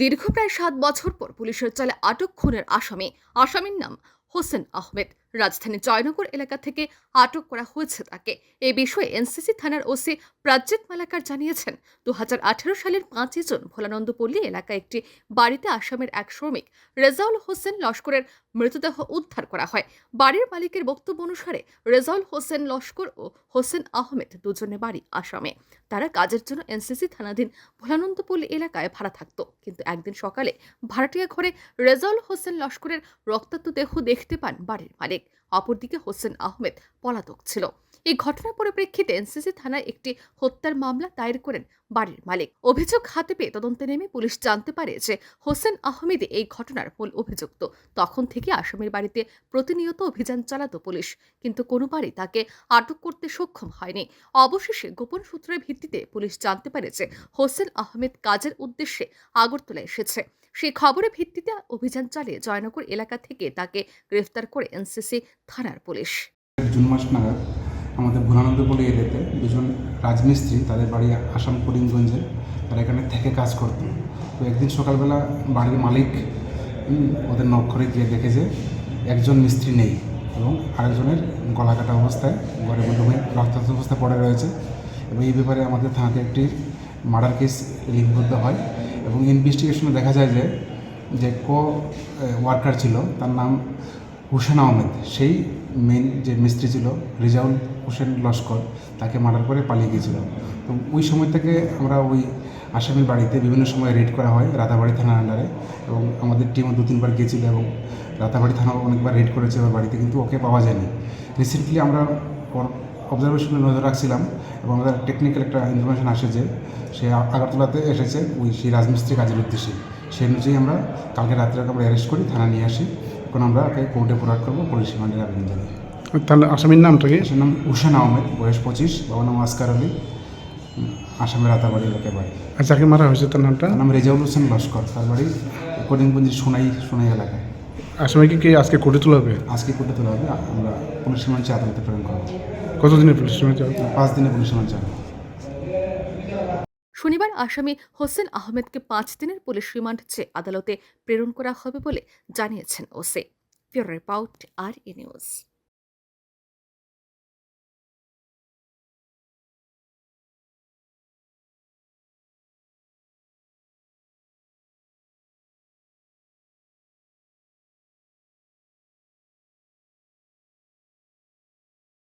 দীর্ঘ প্রায় সাত বছর পর পুলিশের চলে আটক খুনের আসামি। আসামির নাম হোসেন আহমেদ। রাজধানীর জয়নগর এলাকা থেকে আটক করা হয়েছে তাকে। এ বিষয়ে এনসিসি থানার ওসি প্রাজ্জিত মালাকার জানিয়েছেন দু হাজার আঠেরো সালের পাঁচই জুন ভোলানন্দপল্লী এলাকায় একটি বাড়িতে আসামের এক শ্রমিক রেজাউল হোসেন লস্করের মৃতদেহ উদ্ধার করা হয়। বাড়ির মালিকের বক্তব্য অনুসারে রেজাউল হোসেন লস্কর ও হোসেন আহমেদ দুজনে বাড়ি আসামে। তারা কাজের জন্য এনসিসি থানাধীন ভোলানন্দপল্লী এলাকায় ভাড়া থাকতো। কিন্তু একদিন সকালে ভাড়াটিয়া ঘরে রেজাউল হোসেন লস্করের রক্তাক্ত দেহ দেখতে পান বাড়ির মালিক। অপরদিকে হোসেন আহমেদ পলাতক ছিল। এই ঘটনার পরিপ্রেক্ষিতে এনসিসি থানায় একটি হত্যার মামলা দায়ের করেন বাড়ির মালিক। অভিযোগ হাতে পেয়ে তদন্তে নেমে পুলিশ জানতে পারে যে হোসেন আহমেদ এই ঘটনার মূল অভিযুক্ত। তখন থেকে আসামির বাড়িতে প্রতিনিয়ত অভিযান চালাতো পুলিশ, কিন্তু কোনোবারই তাকে আটক করতে সক্ষম হয়নি। অবশেষে গোপন সূত্রের ভিত্তিতে পুলিশ জানতে পারে যে হোসেন আহমেদ কাজের উদ্দেশ্যে আগরতলা এসেছে। সেই খবরের ভিত্তিতে অভিযান চালিয়ে জয়নগর এলাকা থেকে তাকে গ্রেফতার করে এনসিসি থানার পুলিশ। জুন মাস নাগাদ আমাদের ভোলানন্দপল্লী এরিয়াতে দুজন রাজমিস্ত্রি তাদের বাড়ি আসাম করিমগঞ্জে তারা এখানে থেকে কাজ করত তো একদিন সকালবেলা বাড়ির মালিক ওদের নক করে গিয়ে দেখে যে একজন মিস্ত্রি নেই এবং আরেকজনের গলা কাটা অবস্থায় ঘরের মধ্যে রক্তাক্ত অবস্থায় পড়ে রয়েছে এবং এই ব্যাপারে আমাদের থানাতে একটি মার্ডার কেস লিপিবদ্ধ হয়। এবং ইনভেস্টিগেশনে দেখা যায় যে যে কো ওয়ার্কার ছিল, তার নাম হুসেন আহমেদ। সেই মেন যে মিস্ত্রি ছিল, রিজাউল হোসেন লস্কর, তাকে মার্ডার করে পালিয়ে গিয়েছিল। তো ওই সময় থেকে আমরা ওই আসামির বাড়িতে বিভিন্ন সময় রেড করা হয় রাতাবাড়ি থানার আন্ডারে এবং আমাদের টিমও দু, তিনবার গিয়েছিল এবং রাতাবাড়ি থানাও অনেকবার রেড করেছে ওর বাড়িতে, কিন্তু ওকে পাওয়া যায়নি। রিসেন্টলি আমরা অবজারভেশনে নজর রাখছিলাম এবং আমাদের টেকনিক্যাল একটা ইনফরমেশন আসে যে সে আগরতলাতে এসেছে ওই সেই রাজমিস্ত্রি কাজের উদ্দেশ্যে। সেই অনুযায়ী আমরা কালকে রাত্রে আমরা অ্যারেস্ট করি থানা নিয়ে আসি। এখন আমরা ওকে কোর্টে প্রোভাইড করব পুলিশ রিমান্ডের আবেদন জানাই তার আসামির নামটা কি? সে নাম হুসেন আহমেদ বয়স পঁচিশ বাবার নাম আসকার আলী আসামের রাতাবাড়ি এলাকায় বাড়ি। আর যাকে মারা হয়েছে তার নামটা? নাম রেজাউল হোসেন লস্কর তার বাড়ি করিমগঞ্জের সোনাই সোনাই এলাকায়। আসামিকে কি আজকে কোর্টে তোলা হবে? আজকে কোর্টে তোলা হবে। আমরা পুলিশ রিমান্ড আদালতে প্রেরণ করব কতদিনের পুলিশ রিমান্ড পাঁচ দিনের পুলিশ রিমান্ড চাবো শনিবার আসামি হোসেন আহমেদকে পাঁচ দিনের পুলিশ রিমান্ড চেয়ে আদালতে প্রেরণ করা হবে বলে জানিয়েছেন ওসে। পিওর রিপোর্ট আর ই নিউজ।